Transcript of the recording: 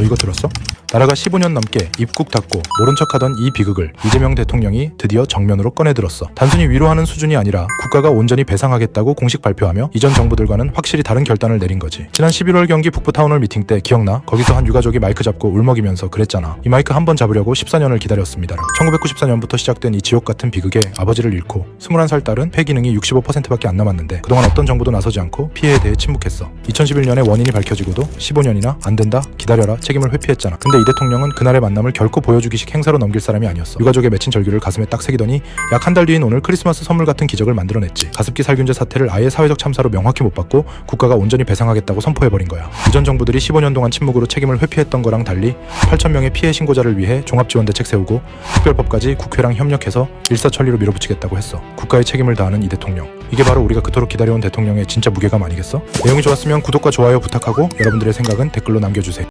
너 이거 들었어? 나라가 15년 넘게 입국 닫고 모른 척하던 이 비극을 이재명 대통령이 드디어 정면으로 꺼내들었어. 단순히 위로하는 수준이 아니라 국가가 온전히 배상하겠다고 공식 발표하며 이전 정부들과는 확실히 다른 결단을 내린 거지. 지난 11월 경기 북부 타운홀 미팅 때 기억나? 거기서 한 유가족이 마이크 잡고 울먹이면서 그랬잖아. 이 마이크 한 번 잡으려고 14년을 기다렸습니다. 1994년부터 시작된 이 지옥 같은 비극에 아버지를 잃고 21살 딸은 폐 기능이 65%밖에 안 남았는데 그동안 어떤 정부도 나서지 않고 피해에 대해 침묵했어. 2011년에 원인이 밝혀지고도 15년이나 안 된다 기다려라 책임을 회피했잖아. 근데 이 대통령은 그날의 만남을 결코 보여주기식 행사로 넘길 사람이 아니었어. 유가족의 맺힌 절규를 가슴에 딱 새기더니 약 한 달 뒤인 오늘 크리스마스 선물 같은 기적을 만들어냈지. 가습기 살균제 사태를 아예 사회적 참사로 명확히 못 받고 국가가 온전히 배상하겠다고 선포해버린 거야. 이전 정부들이 15년 동안 침묵으로 책임을 회피했던 거랑 달리 8천 명의 피해 신고자를 위해 종합지원대책 세우고 특별법까지 국회랑 협력해서 일사천리로 밀어붙이겠다고 했어. 국가의 책임을 다하는 이 대통령. 이게 바로 우리가 그토록 기다려온 대통령의 진짜 무게감 아니겠어? 내용이 좋았으면 구독과 좋아요 부탁하고 여러분들의 생각은 댓글로 남겨주세요.